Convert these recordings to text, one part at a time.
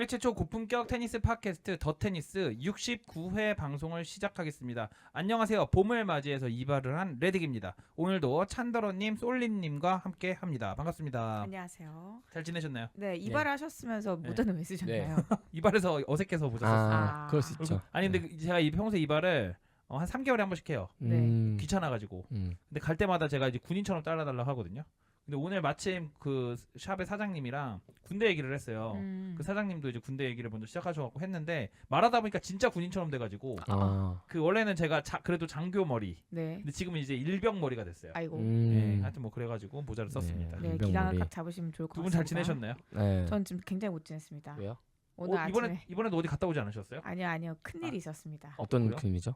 국내 최초 고품격 테니스 팟캐스트 더 테니스 69회 방송을 시작하겠습니다. 안녕하세요. 봄을 맞이해서 이발을 한 레딕입니다. 오늘도 찬더러님, 솔린님과 함께 합니다. 반갑습니다. 안녕하세요. 잘 지내셨나요? 네 이발을 하셨으면서 네. 모자는 왜 쓰셨나요? 이발에서 어색해서 보셨었어요. 아. 아, 그럴 수 있죠. 아니 근데 그 제가 이 평소 에 이발을 어, 한 3개월에 한 번씩 해요. 네. 음, 귀찮아가지고. 음. 근데 갈 때마다 제가 이제 군인처럼 잘라달라고 하거든요. 근데 오늘 마침 그 샵의 사장님이랑 군대 얘기를 했어요. 음. 그 사장님도 이제 군대 얘기를 먼저 시작하셔갖고 했는데 말하다 보니까 진짜 군인처럼 돼가지고 아, 그 원래는 제가 자- 그래도 장교 머리 네. 근데 지금은 이제 일병 머리가 됐어요. 아이고. 음. 네, 하여튼 뭐 그래가지고 모자를 썼습니다. 네 일병 기간을 머리. 딱 잡으시면 좋을 것 두 같습니다. 분 잘 지내셨나요? 네. 전 지금 굉장히 못 지냈습니다. 왜요? 오늘 어, 아침에 이번에 이번에도 어디 갔다 오지 않으셨어요? 아니요 아니요 큰 일이 아. 있었습니다. 어떤 그래요? 그림이죠?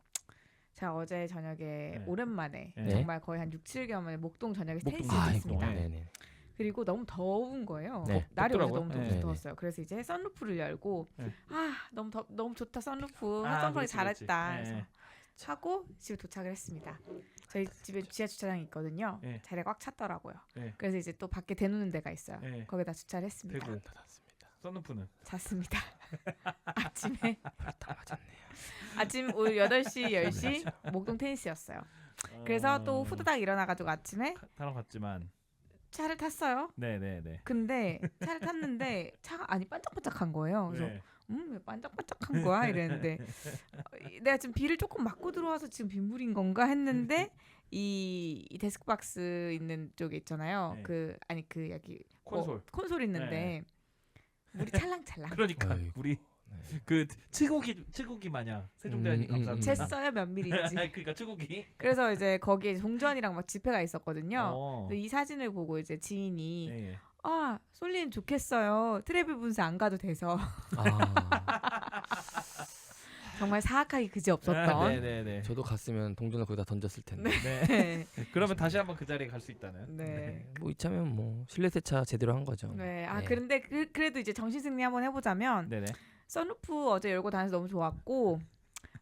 제가 어제 저녁에 오랜만에 네. 정말 거의 한 6, 7개월 만에 목동 저녁에 목동. 테니스를 아, 했습니다. 네. 네네. 그리고 너무 더운 거예요. 네. 날이 어제 덥더라고요. 너무 네. 더- 더웠어요. 그래서 이제 선루프를 열고 네. 아 너무 더, 너무 좋다 선루프 아, 선풍이 그렇지, 그렇지. 잘했다. 네. 그래서 하고 집에 도착을 했습니다. 저희 집에 지하 주차장이 있거든요. 네. 자리가 꽉 찼더라고요. 네. 그래서 이제 또 밖에 대놓는 데가 있어요. 네. 거기다 주차를 했습니다. 대구 닫았습니다. 썬루프는 잤습니다. 아침에 다 맞았네요. 아침 오후 8시 10시 목동 테니스였어요. 그래서 또 어, 후다닥 일어나가지고 아침에 타러 갔지만 차를 탔어요. 네네네. 근데 차를 탔는데 차가 아니 반짝반짝한 거예요. 그래서 네. 음, 왜 반짝반짝한 거야? 이랬는데 어, 이- 내가 지금 비를 조금 맞고 들어와서 지금 빗물인 건가 했는데 이, 이 데스크박스 있는 쪽에 있잖아요. 네. 그 아니 그 여기 콘솔. 어, 콘솔 있는데 물이 찰랑찰랑. 그러니까 아이고, 우리 네. 그 치고기 치고기 마냥 세종대왕님 음, 음, 감사합니다. 쟀어요 몇 밀인지. 그러니까 치고기. 그래서 이제 거기에 동전이랑 막 지폐가 있었거든요. 어. 이 사진을 보고 이제 지인이 예, 예. 아 솔린 좋겠어요. 트래블 분수 안 가도 돼서 아, 정말 사악하기 그지 아, 없었던. 네네네. 저도 갔으면 동전을 거기다 던졌을 텐데. 네. 네. 그러면 다시 한번 그 자리에 갈 수 있다는. 네. 뭐 이참면 뭐 실내 세차 제대로 한 거죠. 네. 아 네. 그런데 그, 그래도 이제 정신 승리 한번 해보자면 네네. 선루프 어제 열고 다녀서 너무 좋았고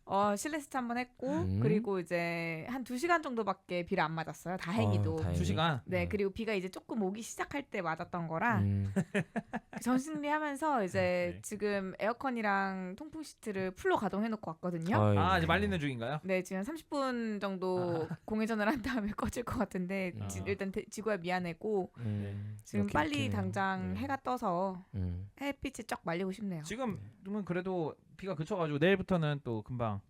어 실내 세차 한번 했고 음. 그리고 이제 한 두 시간 정도밖에 비를 안 맞았어요. 다행히도. 어, 다행히. 두 시간. 네 음. 그리고 비가 이제 조금 오기 시작할 때 맞았던 거라 음, 그 정신승리하면서 이제 네. 지금 에어컨이랑 통풍 시트를 풀로 가동해 놓고 왔거든요. 아이고. 아 이제 말리는 중인가요? 네 지금 30분 정도 공회전을 한 다음에 꺼질 것 같은데 지- 아. 일단 대- 지구야 미안해고 음, 지금 이렇게, 빨리 이렇게. 당장 네. 해가 떠서 음. 햇빛이 쫙 말리고 싶네요. 지금은 그래도 비가 그쳐가지고 내일부터는 또 금방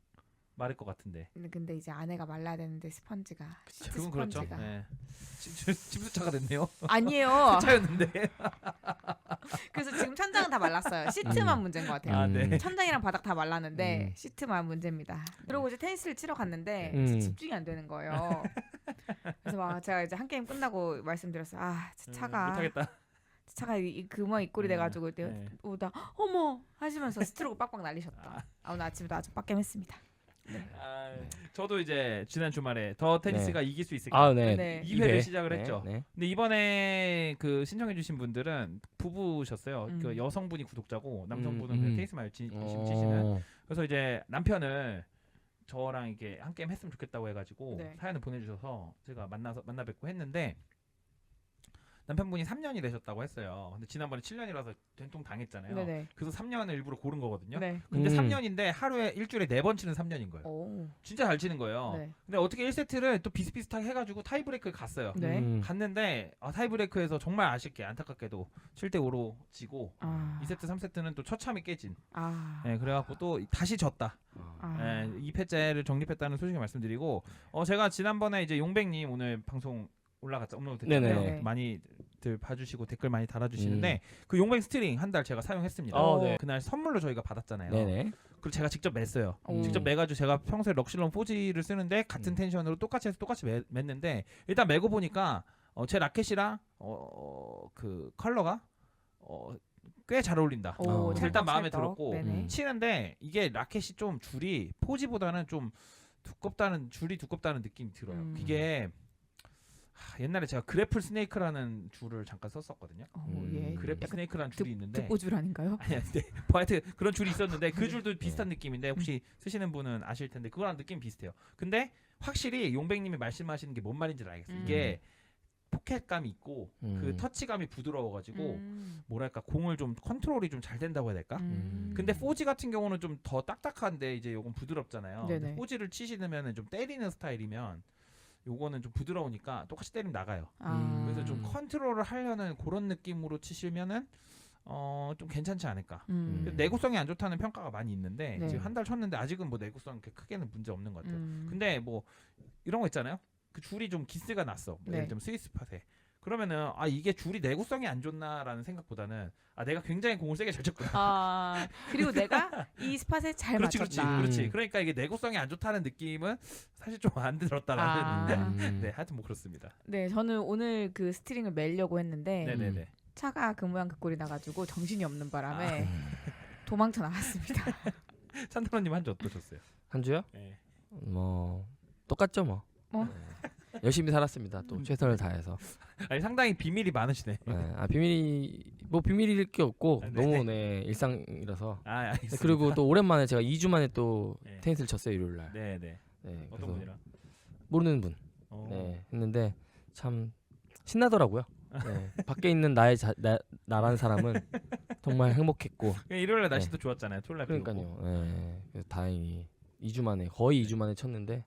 마를 것 같은데. 근데, 이제 안에가 말라야 되는데 스펀지가 그건 그렇죠. 스펀지가 네. 집- 집수차가 됐네요. 아니에요. 차였는데. 그래서 지금 천장은 다 말랐어요. 시트만 음. 문제인 것 같아요. 아 네. 음. 천장이랑 바닥 다 말랐는데 음. 시트만 문제입니다. 그리고 이제 테니스를 치러 갔는데 음. 집중이 안 되는 거예요. 그래서 막 제가 이제 한 게임 끝나고 말씀드렸어요. 아, 제 차가 음, 못하겠다. 제 차가 이, 이 금화 입꼬리 네, 돼가지고 이때 네. 오다 어머 하시면서 스트로크 빡빡 날리셨다. 아, 오늘 아침에도 아주 빡겜했습니다. 아, 저도 이제 지난 주말에 더 테니스가 이길 수 있을까. 아, 네. 네. 이 회를 이 회. 시작을 네, 했죠. 네. 근데 이번에 그 신청해주신 분들은 부부셨어요. 음. 그 여성분이 구독자고 남성분은 음, 그 음. 테니스 말 진- 열심히 치시는. 어, 그래서 이제 남편을 저랑 이렇게 한 게임 했으면 좋겠다고 해가지고 네. 사연을 보내주셔서 제가 만나서 만나 뵙고 했는데 남편분이 3년이 되셨다고 했어요. 근데 지난번에 7년이라서 된통 당했잖아요. 네네. 그래서 3년을 일부러 고른 거거든요. 네. 근데 음. 3년인데 하루에 일주일에 4번 치는 3년인 거예요. 오. 진짜 잘 치는 거예요. 네. 근데 어떻게 1세트를 또 비슷비슷하게 해가지고 타이브레이크를 갔어요. 네. 음. 갔는데 아, 타이브레이크에서 정말 아쉽게 안타깝게도 7대 5로 지고 아. 2세트 3세트는 또 처참히 깨진. 아. 네, 그래갖고 또 다시 졌다. 아. 네, 2패째를 정립했다는 소식을 말씀드리고 어 제가 지난번에 이제 용백님 오늘 방송 올라갔죠 업로드 네네. 됐잖아요. 네. 많이들 봐주시고 댓글 많이 달아주시는데 그 용백 스트링 한 달 제가 사용했습니다. 어, 네. 그날 선물로 저희가 받았잖아요. 네네. 그리고 제가 직접 맸어요. 오. 직접 매가지고 제가 평소에 럭실론 4G를 쓰는데 같은 음. 텐션으로 똑같이 해서 똑같이 매, 맸는데 일단 매고 보니까 어, 제 라켓이랑 어, 그 컬러가 어, 꽤 잘 어울린다. 오, 어. 찰떡, 일단 마음에 찰떡. 들었고 네네. 음. 치는데 이게 라켓이 좀 줄이 포지보다는 좀 두껍다는 줄이 두껍다는 느낌이 들어요. 음. 이게 하, 옛날에 제가 그래플 스네이크라는 줄을 잠깐 썼었거든요. 오, 음. 예. 그래플 스네이크라는 줄이 있는데 듣보줄 아닌가요? 아니 근데 뭐 하여튼 그런 줄이 있었는데 그 줄도 비슷한 느낌인데 혹시 쓰시는 분은 아실 텐데 그거랑 느낌 비슷해요. 근데 확실히 용백님이 말씀하시는 게 뭔 말인지 알겠어요. 음. 이게 포켓감이 있고 그 음. 터치감이 부드러워가지고 음. 뭐랄까 공을 좀 컨트롤이 좀 잘 된다고 해야 될까? 음. 근데 4G 같은 경우는 좀 더 딱딱한데 이제 요건 부드럽잖아요. 네네. 4G를 치시면은 좀 때리는 스타일이면 요거는 좀 부드러우니까 똑같이 때리면 나가요. 아. 그래서 좀 음. 컨트롤을 하려는 그런 느낌으로 치시면은 어 좀 괜찮지 않을까. 음. 근데 내구성이 안 좋다는 평가가 많이 있는데 네. 지금 한 달 쳤는데 아직은 뭐 내구성 그렇게 크게는 문제 없는 것 같아요. 음. 근데 뭐 이런 거 있잖아요. 그 줄이 좀 기스가 났어. 뭐 네. 예를 들면 스위스 팟에. 그러면은 아 이게 줄이 내구성이 안 좋나라는 생각보다는 아 내가 굉장히 공을 세게 잘 쳤구나. 아 그리고 내가 이 스팟에 잘 그렇지 그렇지 맞췄다. 그렇지. 음. 그러니까 이게 내구성이 안 좋다는 느낌은 사실 좀 안 들었다라는. 아. 음. 네 하여튼 뭐 그렇습니다. 네, 저는 오늘 그 스트링을 매려고 했는데 네네네. 차가 그 모양 그 꼴이 나가지고 정신이 없는 바람에 음. 도망쳐 나왔습니다. 찬드로님 한 주 어떠셨어요? 한 주요? 네. 뭐 똑같죠 뭐. 뭐? 네. 열심히 살았습니다. 또 음. 최선을 다해서. 아니 상당히 비밀이 많으시네. 네. 아 비밀이 뭐 비밀일 게 없고 네. 너무 네 일상이라서. 아 알겠습니다. 네, 그리고 또 오랜만에 제가 2주 만에 또 네. 테니스를 쳤어요 일요일 날. 네네. 네. 어떤 그래서 분이랑? 모르는 분. 어. 네. 했는데 참 신나더라고요. 네. 밖에 있는 나의 자, 나, 나라는 사람은 정말 행복했고 그냥 일요일에 날씨도 좋았잖아요. 토요일날 비 오고. 그러니까요. 네. 그래서 다행히 2주 만에 거의 2주 만에 쳤는데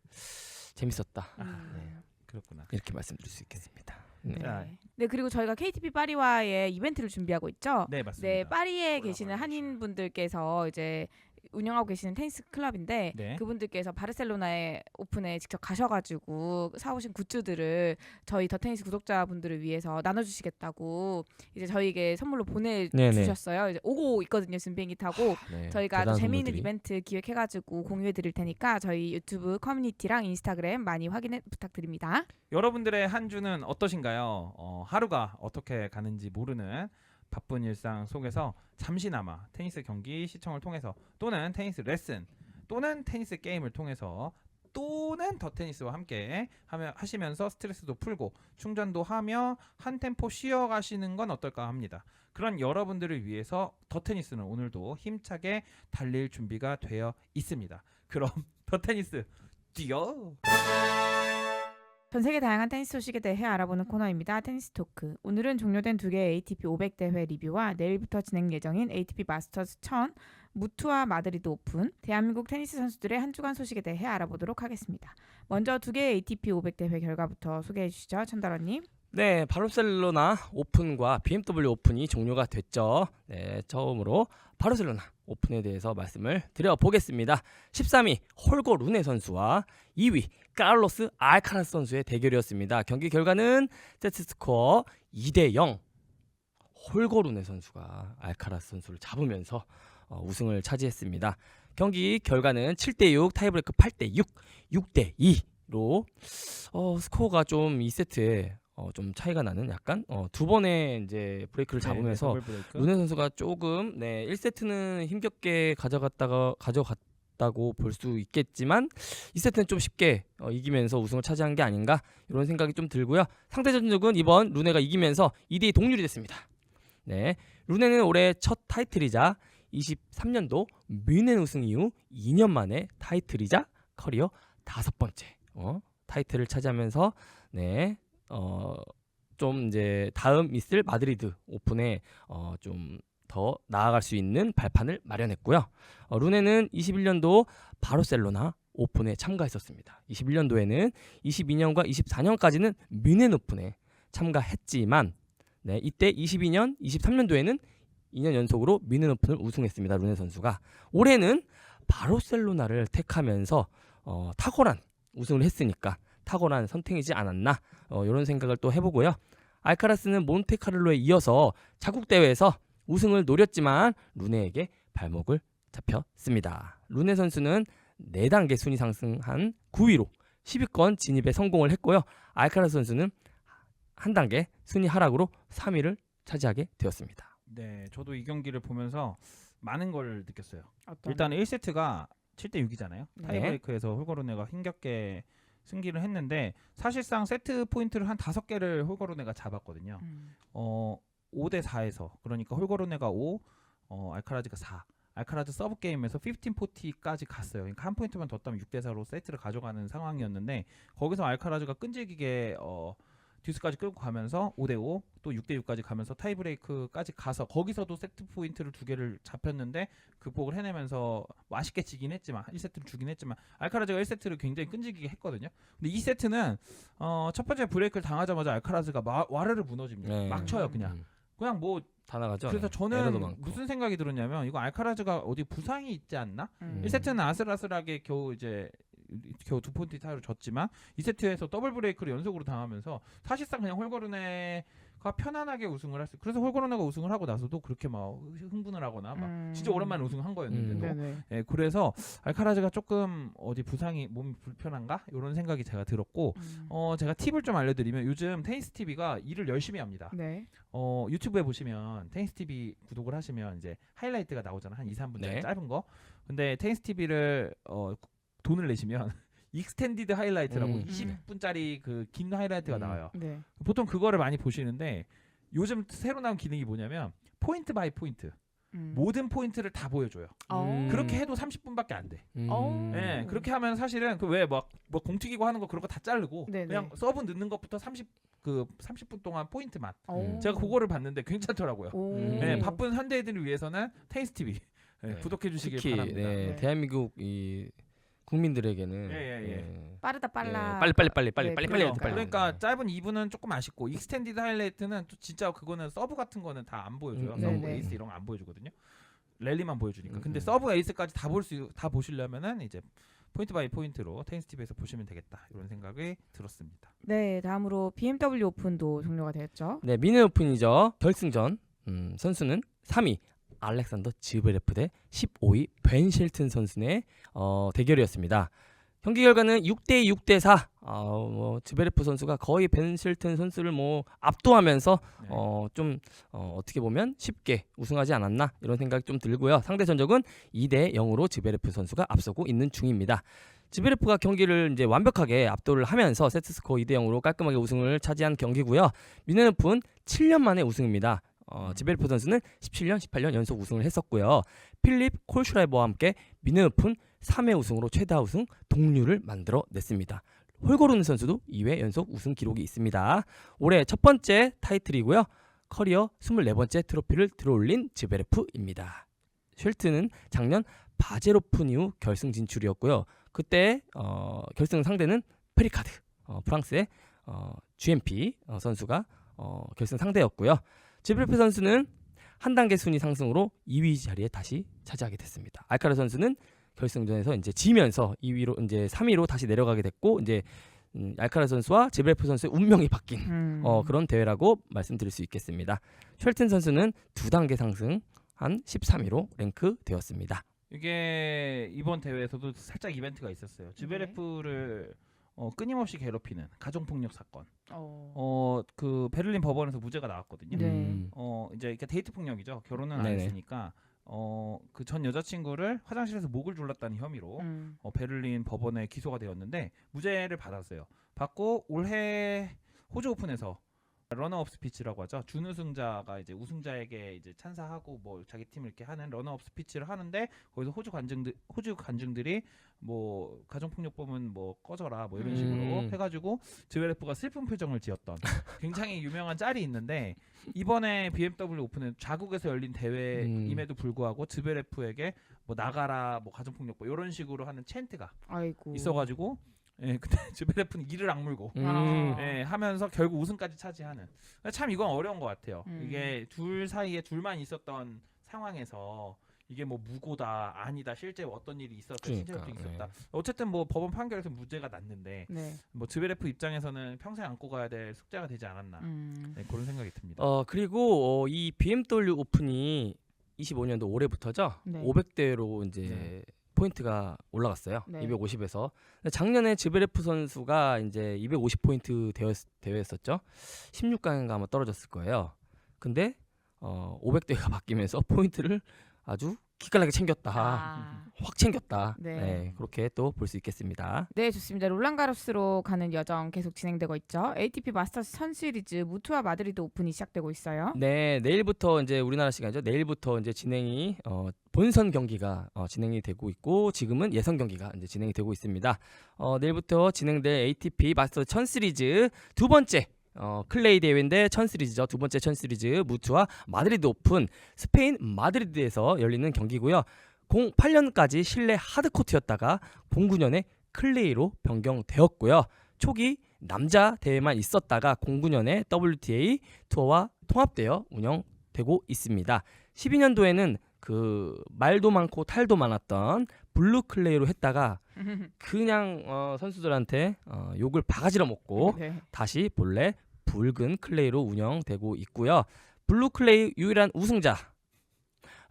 재밌었다. 음. 네. 그렇구나. 이렇게 말씀드릴 수 있겠습니다. 네. 자, 네. 네, 그리고 저희가 KTP 파리와의 이벤트를 준비하고 있죠. 네 맞습니다. 네, 파리에 계시는 한인 분들께서 이제 운영하고 계시는 테니스 클럽인데 네. 그분들께서 바르셀로나에 오픈에 직접 가셔가지고 사오신 굿즈들을 저희 더 테니스 구독자분들을 위해서 나눠주시겠다고 이제 저희에게 선물로. 보내주셨어요. 이제 오고 있거든요, 지금 비행기 타고 네. 저희가 재미있는. 이벤트 기획해가지고 공유해드릴 테니까 저희 유튜브 커뮤니티랑 인스타그램 많이 확인해 부탁드립니다. 여러분들의 한 주는 어떠신가요? 어, 하루가 어떻게 가는지 모르는 바쁜 일상 속에서 잠시나마 테니스 경기 시청을 통해서 또는 테니스 레슨 또는 테니스 게임을 통해서 또는 더 테니스와 함께 하며, 하시면서 스트레스도 풀고 충전도 하며 한 템포 쉬어 가시는 건 어떨까 합니다. 그런 여러분들을 위해서 더 테니스는 오늘도 힘차게 달릴 준비가 되어 있습니다. 그럼 더 테니스 뛰어! 전 세계 다양한 테니스 소식에 대해 알아보는 코너입니다. 테니스 토크. 오늘은 종료된 두 개의 ATP 500 대회 리뷰와 내일부터 진행 예정인 ATP 마스터즈 1000, 무투와 마드리드 오픈, 대한민국 테니스 선수들의 한 주간 소식에 대해 알아보도록 하겠습니다. 먼저 두 개의 ATP 500 대회 결과부터 소개해 주시죠, 천다라님. 네, 바르셀로나 오픈과 BMW 오픈이 종료가 됐죠. 네, 처음으로 바르셀로나 오픈에 대해서 말씀을 드려보겠습니다. 13위 홀거 루네 선수와 2위 카를로스 알카라스 선수의 대결이었습니다. 경기 결과는 세트 스코어 2대 0. 홀거 루네 선수가 알카라스 선수를 잡으면서 어, 우승을 차지했습니다. 경기 결과는 7대 6, 타이브레이크 8대 6, 6대 2로 어, 스코어가 좀 2세트에 어, 좀 차이가 나는 약간 어, 두 번의 이제 브레이크를 잡으면서 네, 네, 더블 브레이크. 루네 선수가 조금 네 1세트는 힘겹게 가져갔다가 가져갔다고 볼 수 있겠지만 2세트는 좀 쉽게 어, 이기면서 우승을 차지한 게 아닌가 이런 생각이 좀 들고요. 상대 전적은 이번 루네가 이기면서 2대2 동률이 됐습니다. 네, 루네는 올해 첫 타이틀이자 23년도 뮌헨 우승 이후 2년 만에 타이틀이자 커리어 다섯 번째 어, 타이틀을 차지하면서 네, 어, 좀 이제 다음 있을 마드리드 오픈에 어, 좀더 나아갈 수 있는 발판을 마련했고요. 어, 루네는 21년도 바르셀로나 오픈에 참가했었습니다. 21년도에는 22년과 24년까지는 뮌헨 오픈에 참가했지만 네, 이때 22년, 23년도에는 2년 연속으로 뮌헨 오픈을 우승했습니다. 루네 선수가 올해는 바르셀로나를 택하면서 어, 탁월한 우승을 했으니까 탁월한 선택이지 않았나 어, 이런 생각을 또 해보고요. 알카라스는 몬테카를로에 이어서 자국 대회에서 우승을 노렸지만 루네에게 발목을 잡혔습니다. 루네 선수는 4단계 순위 상승한 9위로 10위권 진입에 성공을 했고요. 알카라스 선수는 한 단계 순위 하락으로 3위를 차지하게 되었습니다. 네, 저도 이 경기를 보면서 많은 걸 느꼈어요. 일단 1세트가 7대 6이잖아요. 네. 타이브레이크에서 홀거루네가 힘겹게 승기를 했는데 사실상 세트 포인트를 한 다섯 개를 홀거루네가 잡았거든요. 음. 어 5대 4에서 그러니까 홀거루네가 5, 어 알카라즈가 4. 알카라즈 서브 게임에서 1540까지 갔어요. 그러니까 한 포인트만 더 따면 6대 4로 세트를 가져가는 상황이었는데 거기서 알카라즈가 끈질기게 어 듀스까지 끌고 가면서 5대5 또 6대6까지 가면서 타이브레이크까지 가서 거기서도 세트 포인트를 두 개를 잡혔는데 극복을 해내면서 뭐 아쉽게 지긴 했지만 1세트를 주긴 했지만 알카라즈가 1세트를 굉장히 끈질기게 했거든요. 근데 2세트는 어, 첫 번째 브레이크를 당하자마자 알카라즈가 마, 와르르 무너집니다. 네. 막 쳐요 그냥. 음. 그냥 뭐 다 나가죠. 그래서 네. 저는. 무슨 생각이 들었냐면 이거 알카라즈가 어디 부상이 있지 않나? 음. 1세트는 아슬아슬하게 겨우 이제 겨우 두 포인트 차이로 졌지만 2세트에서 더블 브레이크를 연속으로 당하면서 사실상 그냥 홀거르네가 편안하게 우승을 했어요. 그래서 홀거르네가 우승을 하고 나서도 그렇게 막 흥분을 하거나 막 음. 진짜 오랜만에 우승한 거였는데도 음. 예, 그래서 알카라즈가 조금 어디 부상이 몸이 불편한가 이런 생각이 제가 들었고 음. 어 제가 팁을 좀 알려드리면 요즘 테니스 TV가 일을 열심히 합니다. 네. 어 유튜브에 보시면 테니스 TV 구독을 하시면 이제 하이라이트가 나오잖아 한 2, 3분 네. 짧은 거. 근데 테니스 TV를 어 돈을 내시면 익스텐디드 하이라이트라고 음. 20분짜리 그 긴 하이라이트가 음. 나와요. 네. 보통 그거를 많이 보시는데 요즘 새로 나온 기능이 뭐냐면 포인트 바이 포인트 음. 모든 포인트를 다 보여줘요. 어. 음. 그렇게 해도 30분밖에 안 돼. 음. 어. 예, 그렇게 하면 사실은 그 왜막뭐 공튀기고 하는 거 그런 거 다 자르고 네네. 그냥 서브 넣는 것부터 30 그 30분 동안 포인트만 어. 음. 제가 그거를 봤는데 괜찮더라고요. 오. 음. 네, 바쁜 현대인들을 위해서는 테이스 TV 네, 네. 구독해 주시길 특히 바랍니다. 네, 네. 대한민국 이 국민들에게는 예, 예, 예. 네. 빠르다 빨라. 예, 빨리 빨리 빨리 빨리 네, 빨리 빨리 그래요. 해야지, 빨리. 그러니까 네. 짧은 2분은 조금 아쉽고 익스텐디드 하이라이트는 또 진짜 그거는 서브 같은 거는 다 안 보여줘요. 음, 서브 네네. 에이스 이런 거 안 보여주거든요. 랠리만 보여주니까. 음, 근데 음. 서브 에이스까지 다 볼 수 다 보시려면은 이제 포인트 바이 포인트로 테니스 TV에서 보시면 되겠다 이런 생각이 들었습니다. 네, 다음으로 BMW 오픈도 종료가 되었죠. 네, 미네 오픈이죠. 결승전 음, 선수는 3위 알렉산더 지브레프 대 15위 벤 실튼 선수의 어, 대결이었습니다. 경기 결과는 6대 6대 4. 어, 뭐 지베레프 선수가 거의 벤 실튼 선수를 뭐 압도하면서 네. 어, 좀 어, 어떻게 보면 쉽게 우승하지 않았나 이런 생각이 좀 들고요. 상대 전적은 2대 0으로 지베레프 선수가 앞서고 있는 중입니다. 지베레프가 경기를 이제 완벽하게 압도를 하면서 세트 스코어 2대 0으로 깔끔하게 우승을 차지한 경기고요. 미네오픈 7년 만에 우승입니다. 어, 지베레프 선수는 17년, 18년 연속 우승을 했었고요. 필립 콜슈라이버와 함께 미네오픈 3회 우승으로 최다 우승 동률을 만들어 냈습니다. 홀고르는 선수도 2회 연속 우승 기록이 있습니다. 올해 첫 번째 타이틀이고요. 커리어 24번째 트로피를 들어올린 지베레프입니다. 쉘트는 작년 바제로픈 이후 결승 진출이었고요. 그때 어, 결승 상대는 페리카드 어, 프랑스의 어, GMP 어, 선수가 어, 결승 상대였고요. 지브레프 선수는 한 단계 순위 상승으로 2위 자리에 다시 차지하게 됐습니다. 알카라 선수는 결승전에서 이제 지면서 2위로 이제 3위로 다시 내려가게 됐고 이제 음, 알카라 선수와 지브레프 선수의 운명이 바뀐 음. 어, 그런 대회라고 말씀드릴 수 있겠습니다. 쉘튼 선수는 두 단계 상승 한 13위로 랭크되었습니다. 이게 이번 대회에서도 살짝 이벤트가 있었어요. 지베레프를 어, 끊임없이 괴롭히는 가정폭력 사건. 어. 어 그 베를린 법원에서 무죄가 나왔거든요. 네. 음. 어 이제 이렇게 데이트 폭력이죠. 결혼은 안 네네. 했으니까 어 그 전 여자친구를 화장실에서 목을 졸랐다는 혐의로 음. 어, 베를린 법원에 기소가 되었는데 무죄를 받았어요. 받고 올해 호주 오픈에서 러너업 스피치라고 하죠. 준우승자가 이제 우승자에게 이제 찬사하고 뭐 자기 팀을 이렇게 하는 러너업 스피치를 하는데 거기서 호주 관중들 호주 관중들이 뭐 가정폭력범은 뭐 꺼져라 뭐 이런 식으로 음. 해가지고 지베레프가 슬픈 표정을 지었던 굉장히 유명한 짤이 있는데 이번에 BMW 오픈은 자국에서 열린 대회임에도 불구하고 지베레프에게 뭐 나가라 뭐 가정폭력범 이런 식으로 하는 챈트가 아이고. 있어가지고 예 근데 지베레프는 이를 악물고 음. 아. 예, 하면서 결국 우승까지 차지하는. 참 이건 어려운 것 같아요. 음. 이게 둘 사이에 둘만 있었던 상황에서 이게 뭐 무고다 아니다 실제 어떤 일이 있었다 그러니까, 신체적인 네. 있었다. 어쨌든 뭐 법원 판결에서 무죄가 났는데 네. 뭐 즈베레프 입장에서는 평생 안고 가야 될 숙제가 되지 않았나 음. 네, 그런 생각이 듭니다. 어 그리고 어, 이 BMW 오픈이 25년도 올해부터죠. 네. 500대로 이제 네. 포인트가 올라갔어요. 네. 250에서. 작년에 지베레프 선수가 이제 250 포인트 대회 대회였었죠. 16강인가 아마 떨어졌을 거예요. 근데 어 500대가 바뀌면서 포인트를 아주 기깔나게 챙겼다. 아. 확 챙겼다. 네. 네. 그렇게 또 볼 수 있겠습니다. 네, 좋습니다. 롤랑 가로스로 가는 여정 계속 진행되고 있죠. ATP 마스터스 1000 시리즈 무투와 마드리드 오픈이 시작되고 있어요. 네, 내일부터 이제 우리나라 시간이죠. 내일부터 이제 진행이 어, 본선 경기가 어, 진행이 되고 있고 지금은 예선 경기가 이제 진행이 되고 있습니다. 어, 내일부터 진행될 ATP 마스터 1000 시리즈 두 번째 어, 클레이 대회인데 천 시리즈죠. 두 번째 천 시리즈 무투와 마드리드 오픈 스페인 마드리드에서 열리는 경기고요. 08년까지 실내 하드 코트였다가 09년에 클레이로 변경되었고요. 초기 남자 대회만 있었다가 09년에 WTA 투어와 통합되어 운영되고 있습니다. 12년도에는 그 말도 많고 탈도 많았던 블루 클레이로 했다가 그냥 어, 선수들한테 어, 욕을 바가지로 먹고 네. 다시 본래 붉은 클레이로 운영되고 있고요. 블루 클레이 유일한 우승자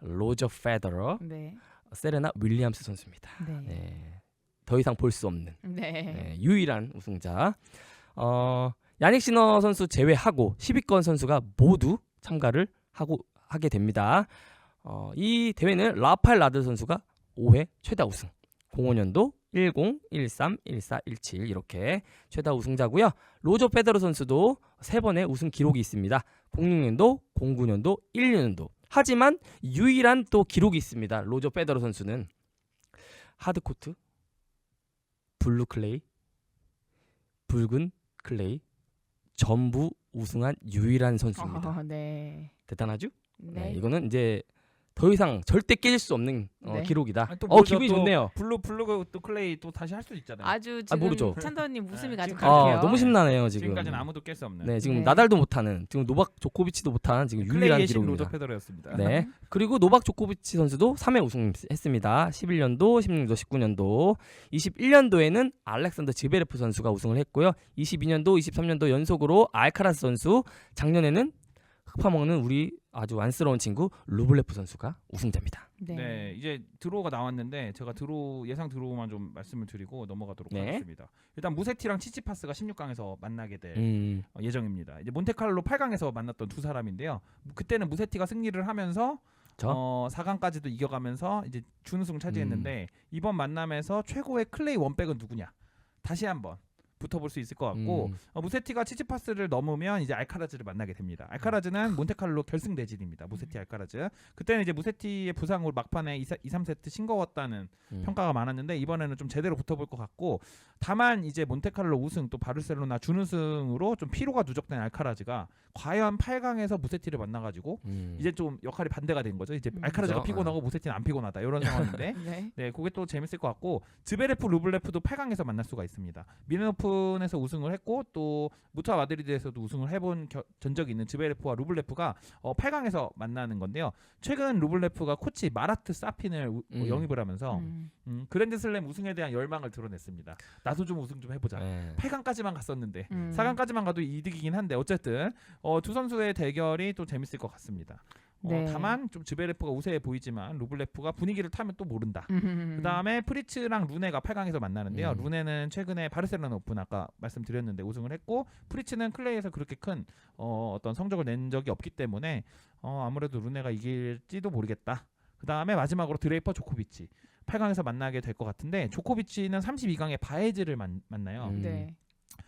로저 페더러, 네. 세레나 윌리엄스 선수입니다. 네. 네. 더 이상 볼 수 없는 네. 네, 유일한 우승자. 어, 야닉 시너 선수 제외하고 10위권 선수가 모두 참가를 하고 하게 됩니다. 어, 이 대회는 라파엘 나들 선수가 5회 최다 우승. 05년도 10, 13, 14, 17 이렇게 최다 우승자고요. 로저 페더러 선수도 세 번의 우승 기록이 있습니다. 06년도, 09년도, 16년도. 하지만 유일한 또 기록이 있습니다. 로저 페더러 선수는 하드코트, 블루 클레이, 붉은 클레이 전부 우승한 유일한 선수입니다. 어, 네. 대단하죠? 네. 네, 이거는 이제 더 이상 절대 깨질 수 없는 어, 네. 기록이다. 아니, 또 어 모르죠. 기분이 또 좋네요. 블루 블루 또 클레이 또 다시 할 수 있잖아요. 아주 아, 지금 모르죠. 찬더님 웃음이 네, 아주 지금 가득해요. 아 너무 신나네요 지금. 지금까지는 아무도 깰 수 없는 네 지금 네. 나달도 못하는 지금 노박 조코비치도 못한 지금 유일한 클레이의 신 로저 기록입니다. 페더러였습니다. 네. 그리고 노박 조코비치 선수도 3회 우승했습니다. 11년도, 16년도, 19년도. 21년도에는 알렉산더 지베레프 선수가 우승을 했고요. 22년도, 23년도 연속으로 알카라스 선수, 작년에는 흑파먹는 우리 아주 안쓰러운 친구 루블레프 선수가 우승자입니다. 네. 네, 이제 드로우가 나왔는데 제가 드로우 예상 드로우만 좀 말씀을 드리고 넘어가도록 네. 하겠습니다. 일단 무세티랑 치치파스가 16강에서 만나게 될 음, 어, 예정입니다. 이제 몬테칼로 8강에서 만났던 두 사람인데요. 그때는 무세티가 승리를 하면서 저? 어, 4강까지도 이겨가면서 이제 준우승 차지했는데 음. 이번 만남에서 최고의 클레이 원백은 누구냐? 다시 한번 붙어볼 수 있을 것 같고 음, 어, 무세티가 치치파스를 넘으면 이제 알카라즈를 만나게 됩니다. 알카라즈는 몬테칼로 결승 대진입니다. 무세티 알카라즈. 그때는 이제 무세티의 부상으로 막판에 2, 3세트 싱거웠다는 음. 평가가 많았는데 이번에는 좀 제대로 붙어볼 것 같고 다만 이제 몬테칼로 우승 또 바르셀로나 준우승으로 좀 피로가 누적된 알카라즈가 과연 8강에서 무세티를 만나가지고 음. 이제 좀 역할이 반대가 된 거죠. 이제 음. 알카라즈가 그죠? 피곤하고 무세티는 안 피곤하다 이런 상황인데 네. 네, 그게 또 재밌을 것 같고 즈베레프 루블레프도 8강에서 만날 수가 있습니다. 미넨 오픈에서 우승을 했고 또 무타 마드리드에서도 우승을 해본 겨- 전적이 있는 즈베레프와 루블레프가 어, 8강에서 만나는 건데요. 최근 루블레프가 코치 마라트 사핀을 우- 음. 영입을 하면서 음. 음, 그랜드슬램 우승에 대한 열망을 드러냈습니다. 나도 좀 우승 좀 해보자. 네. 8강까지만 갔었는데 음. 4강까지만 가도 이득이긴 한데 어쨌든 어, 두 선수의 대결이 또 재밌을 것 같습니다. 어, 네. 다만 좀 즈베레프가 우세해 보이지만 루블레프가 분위기를 타면 또 모른다. 음. 그다음에 프리츠랑 루네가 8강에서 만나는데요. 음. 루네는 최근에 바르셀로나 오픈 아까 말씀드렸는데 우승을 했고 프리츠는 클레이에서 그렇게 큰 어, 어떤 성적을 낸 적이 없기 때문에 어, 아무래도 루네가 이길지도 모르겠다. 그 다음에 마지막으로 드레이퍼 조코비치 8강에서 만나게 될 것 같은데 조코비치는 32강에 바에즈를 만, 만나요. 음. 네.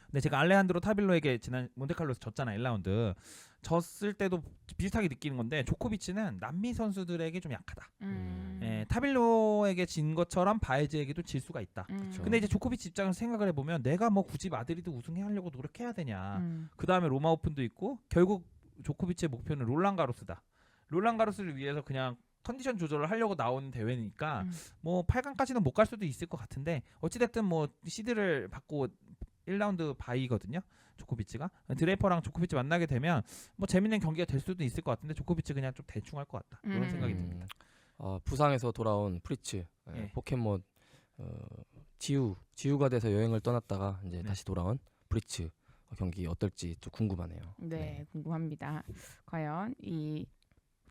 근데 제가 알레한드로 타빌로에게 지난 몬테칼로에서 졌잖아요 1라운드 졌을 때도 비슷하게 느끼는 건데 조코비치는 남미 선수들에게 좀 약하다 음. 예, 타빌로에게 진 것처럼 바에즈에게도 질 수가 있다 음. 근데 이제 조코비치 입장에서 생각을 해보면 내가 뭐 굳이 마드리드 우승하려고 노력해야 되냐 음. 그 다음에 로마 오픈도 있고 결국 조코비치의 목표는 롤랑 가로스다 롤랑 가로스를 위해서 그냥 컨디션 조절을 하려고 나온 대회니까 음. 뭐 8강까지는 못 갈 수도 있을 것 같은데 어찌됐든 뭐 시드를 받고 1라운드 바이거든요. 조코비치가 드레이퍼랑 조코비치 만나게 되면 뭐 재밌는 경기가 될 수도 있을 것 같은데 조코비치 그냥 좀 대충 할 것 같다 이런 음. 생각이 음. 듭니다. 어, 부상에서 돌아온 프리츠 예, 예. 포켓몬 어, 지우 지우가 돼서 여행을 떠났다가 이제 네. 다시 돌아온 프리츠 어, 경기 어떨지 좀 궁금하네요. 네, 궁금합니다. 과연 이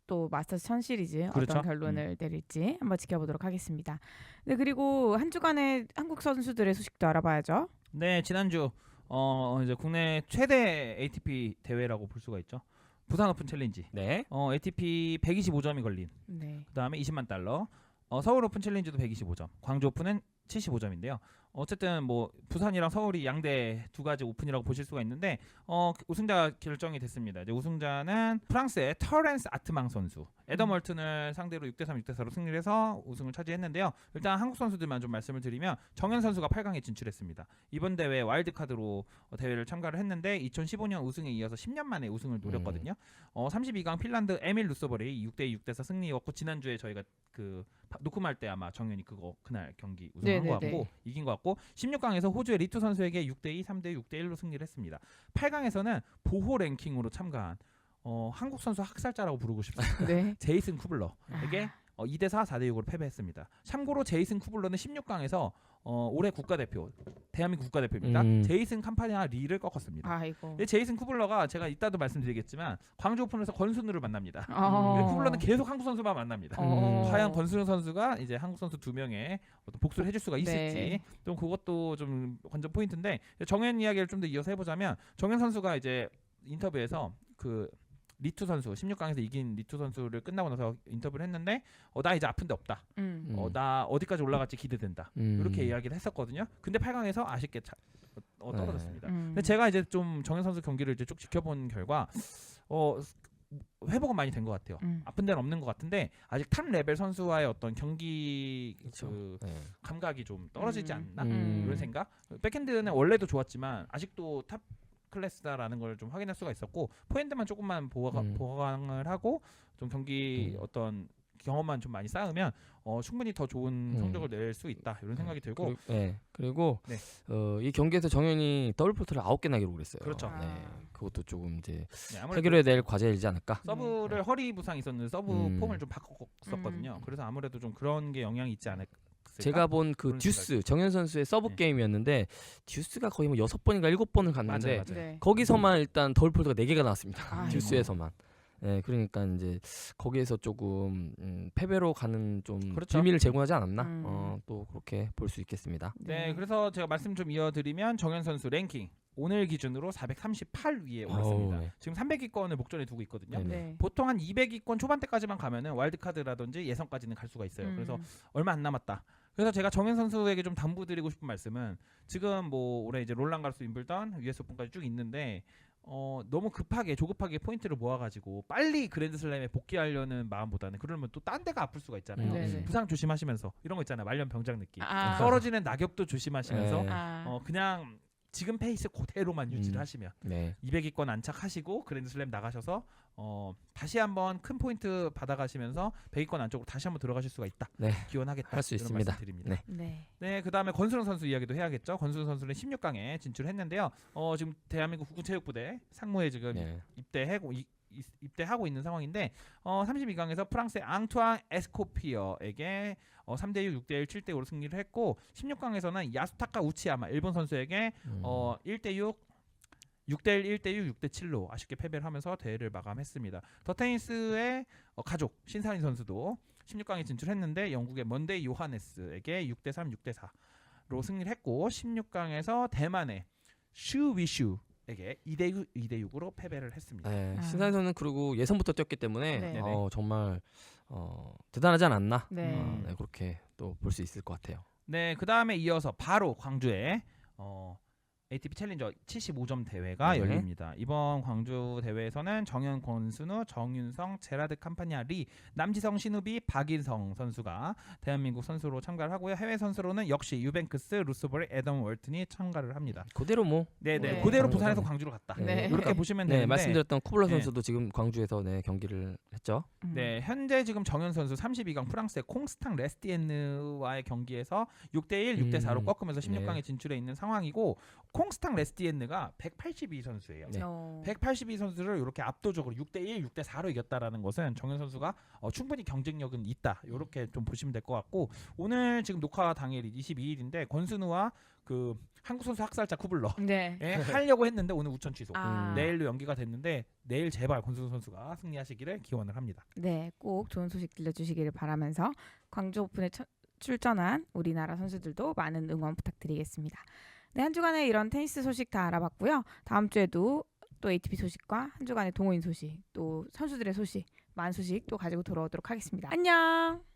또 마스터스 천 시리즈 그렇죠. 어떤 결론을 내릴지 한번 지켜보도록 하겠습니다. 네, 그리고 한 주간의 한국 선수들의 소식도 알아봐야죠. 네 지난주 어 이제 국내 최대 ATP 대회라고 볼 수가 있죠. 부산 오픈 챌린지. 네. 어 ATP 125점이 걸린 네. 그다음에 20만 달러. 어, 서울 오픈 챌린지도 125점. 광주 오픈은 75점인데요. 어쨌든 뭐 부산이랑 서울이 양대 두 가지 오픈이라고 보실 수가 있는데 어그 우승자 결정이 됐습니다. 이제 우승자는 프랑스의 터렌스 아트망 선수 에더 음. 멀튼을 상대로 6대 3 6대 4로 승리를 해서 우승을 차지했는데요. 일단 한국 선수들만 좀 말씀을 드리면 정현 선수가 8강에 진출했습니다. 이번 대회 와일드 카드로 어, 대회를 참가를 했는데 2015년 우승에 이어서 10년 만에 우승을 노렸거든요. 어 32강 핀란드 에밀 루서버리 6대2 6대 4 승리였고 지난주에 저희가 그 바- 녹음할 때 아마 정현이 그거 그날 경기 우승한 것 네네네. 같고 이긴 것 같고 16강에서 호주의 리투 선수에게 6대2, 3대2, 6대1로 승리를 했습니다. 8강에서는 보호 랭킹으로 참가한 어, 한국 선수 학살자라고 부르고 싶습니다. 네. 제이슨 쿠블러에게 어, 2대4, 4대6으로 패배했습니다. 참고로 제이슨 쿠블러는 16강에서 어, 올해 국가대표, 대한민국 국가대표입니다. 음. 제이슨 캄파니아 리를 꺾었습니다. 아이고. 근데 제이슨 쿠블러가 제가 이따도 말씀드리겠지만 광주 오픈에서 권순우를 만납니다. 어. 근데 쿠블러는 계속 한국 선수만 만납니다. 어. 음. 과연 권순우 선수가 이제 한국 선수 두 명의 어떤 복수를 해줄 수가 있을지 네. 좀 그것도 좀 관전 포인트인데 정현 이야기를 좀 더 이어서 해보자면 정현 선수가 이제 인터뷰에서 그 리투 선수 16강에서 이긴 리투 선수를 끝나고 나서 인터뷰를 했는데 어, 나 이제 아픈 데 없다. 음. 어, 나 어디까지 올라갈지 기대된다. 음. 이렇게 이야기를 했었거든요. 근데 8강에서 아쉽게 차, 어, 네. 떨어졌습니다. 음. 근데 제가 이제 좀 정현 선수 경기를 이제 쭉 지켜본 결과 어 회복은 많이 된 것 같아요. 음. 아픈 데는 없는 것 같은데 아직 탑 레벨 선수와의 어떤 경기 그쵸. 그 네. 감각이 좀 떨어지지 음. 않나 음. 이런 생각. 백핸드는 원래도 좋았지만 아직도 탑 클래스다라는 걸 좀 확인할 수가 있었고 포핸드만 조금만 보강, 음. 보강을 하고 좀 경기 음. 어떤 경험만 좀 많이 쌓으면 어, 충분히 더 좋은 음. 성적을 낼 수 있다 이런 생각이 들고 그리고, 네. 그리고 네. 어, 이 경기에서 정현이 더블 포트를 9개나 기록을 했어요. 그렇죠. 네. 아. 그것도 조금 이제 네, 해결해야 될 과제이지 않을까? 서브를 허리 부상이 있었는데 서브 음. 폼을 좀 바꿨었거든요. 음. 그래서 아무래도 좀 그런 게 영향이 있지 않을까. 제가 본 그 그런 듀스 정현 선수의 서브 네. 게임이었는데 듀스가 거의 뭐 여섯 번인가 일곱 번을 갔는데 맞아요, 맞아요. 네. 거기서만 일단 더블 폴드가 네 개가 나왔습니다. 아이고. 듀스에서만. 네, 그러니까 이제 거기에서 조금 음, 패배로 가는 좀 그렇죠. 빌미를 제공하지 않았나? 음. 어, 또 그렇게 볼 수 있겠습니다. 네, 그래서 제가 말씀 좀 이어드리면 정현 선수 랭킹 오늘 기준으로 438위에 올랐습니다. 어우, 네. 지금 300위권을 목전에 두고 있거든요. 네. 네. 보통 한 200위권 초반대까지만 가면은 와일드카드라든지 예선까지는 갈 수가 있어요. 그래서 음. 얼마 안 남았다. 그래서 제가 정현 선수에게 좀 당부드리고 싶은 말씀은 지금 뭐 올해 이제 롤랑 가르스 윈블던, US 오픈까지 쭉 있는데 어 너무 급하게 조급하게 포인트를 모아가지고 빨리 그랜드슬램에 복귀하려는 마음보다는 그러면 또 딴 데가 아플 수가 있잖아요. 음, 네네. 부상 조심하시면서 이런 거 있잖아요. 말년 병장 느낌. 아. 떨어지는 낙엽도 조심하시면서 네. 아. 어 그냥 지금 페이스 그대로만 유지를 음. 하시면 네. 200위권 안착하시고 그랜드슬램 나가셔서 어 다시 한번 큰 포인트 받아가시면서 100위권 안쪽으로 다시 한번 들어가실 수가 있다. 네. 기원하겠다. 할수 이런 있습니다. 말씀 드립니다. 네. 네. 네, 그다음에 권순우 선수 이야기도 해야겠죠. 권순우 선수는 16강에 진출했는데요. 어 지금 대한민국 국군체육부대 상무에 지금 네. 입대하고 이- 입대하고 있는 상황인데 어 32강에서 프랑스의 앙투앙 에스코피어에게 어 3대 6, 6대 1, 7대 5로 승리를 했고 16강에서는 야수타카 우치야마 일본 선수에게 음. 어 1대 6 6대 1, 1대 6, 6대 7로 아쉽게 패배를 하면서 대회를 마감했습니다. 더 테니스의 어, 가족 신사인 선수도 16강에 진출했는데 영국의 먼데이 요하네스에게 6대 3, 6대 4로 승리를 했고 16강에서 대만의 슈위슈 에게 2대 6, 2대 6으로 패배를 했습니다. 네. 아. 신사인 선수는 그리고 예선부터 뛰었기 때문에 네. 어, 정말 어, 대단하지 않았나? 네. 어, 네, 그렇게 또 볼 수 있을 것 같아요. 네, 그 다음에 이어서 바로 광주에 어 ATP 챌린저 75점 대회가 네. 열립니다. 이번 광주 대회에서는 정현 권순우, 정윤성, 제라드 캄파니아 리, 남지성 신우비, 박인성 선수가 대한민국 선수로 참가를 하고요. 해외 선수로는 역시 유벤크스, 루스버리, 에덤 월튼이 참가를 합니다. 그대로 뭐 네, 네. 네. 그대로 부산에서. 광주로 갔다. 네. 이렇게 보시면 네, 되는데 말씀드렸던 쿠블라 네. 선수도 지금 광주에서 네, 경기를 했죠. 음. 네, 현재 지금 정현 선수 32강 프랑스의 콩스탕 레스티엔느와의 경기에서 6대 1, 6대 4로 음, 꺾으면서 16강에 네. 진출해 있는 상황이고 콩스탕 레스티엔느가 182 선수예요. 네. 어. 182 선수를 이렇게 압도적으로 6대 1, 6대 4로 이겼다라는 것은 정현 선수가 어, 충분히 경쟁력은 있다. 이렇게 좀 보시면 될 것 같고 오늘 지금 녹화 당일이 22일인데 권순우와 그 한국 선수 학살자 쿠블러 네. 예, 하려고 했는데 오늘 우천 취소. 아. 음. 내일로 연기가 됐는데 내일 제발 권순우 선수가 승리하시기를 기원을 합니다. 네, 꼭 좋은 소식 들려주시기를 바라면서 광주 오픈에 처- 출전한 우리나라 선수들도 많은 응원 부탁드리겠습니다. 네, 한 주간의 이런 테니스 소식 다 알아봤고요. 다음 주에도 또 ATP 소식과 한 주간의 동호인 소식, 또 선수들의 소식, 많은 소식 또 가지고 돌아오도록 하겠습니다. 안녕.